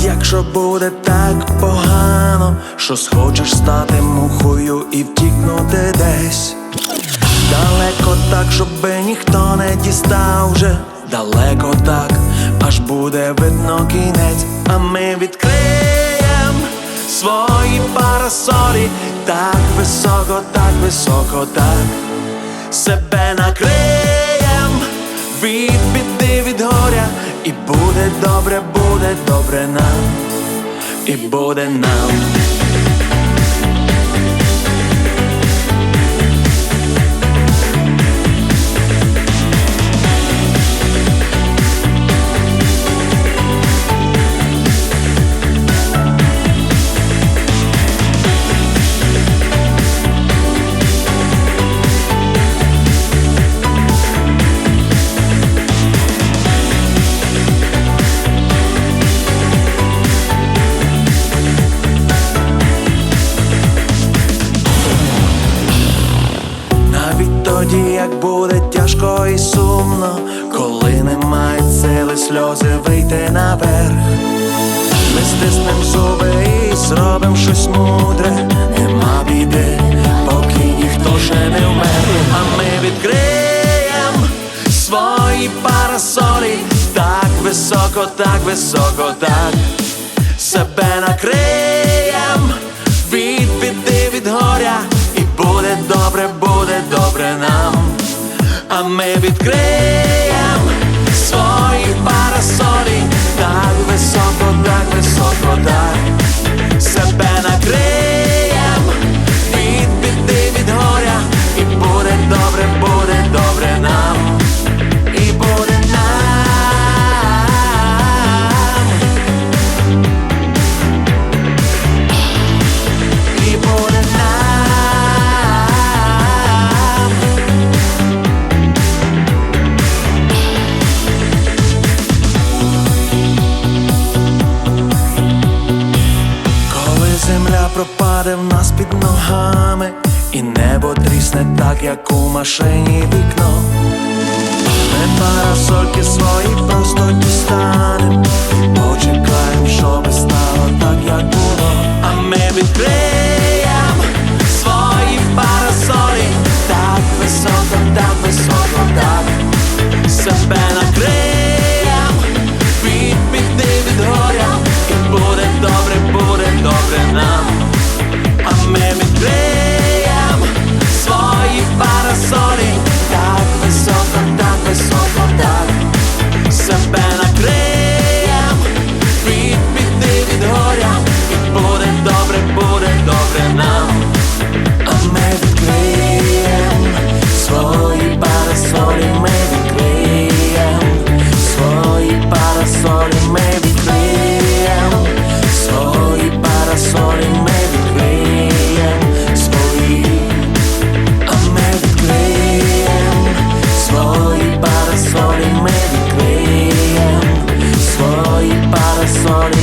якщо буде так погано, що схочеш стати мухою і втікнути десь. Далеко так, щоби ніхто не дістав вже. Далеко так, аж буде видно кінець, а ми відкриєм свої парасолі. Так високо, так високо, так. Себе накриєм від біди буде добре, буде добре нам, і буде нам. Тяжко і сумно, коли немає сили сльози вийти наверх. Ми стиснем зуби і зробим щось мудре, нема біди, поки ніхто ще не вмер. А ми відкриєм свої парасолі так високо, так високо, так себе накриєм від біди від горя, і буде добре, буде добре нам. А ми відкриєм свої парасолі пропаде в нас під ногами, і небо трісне так, як у машині вікно. Ми парасольки свої Money.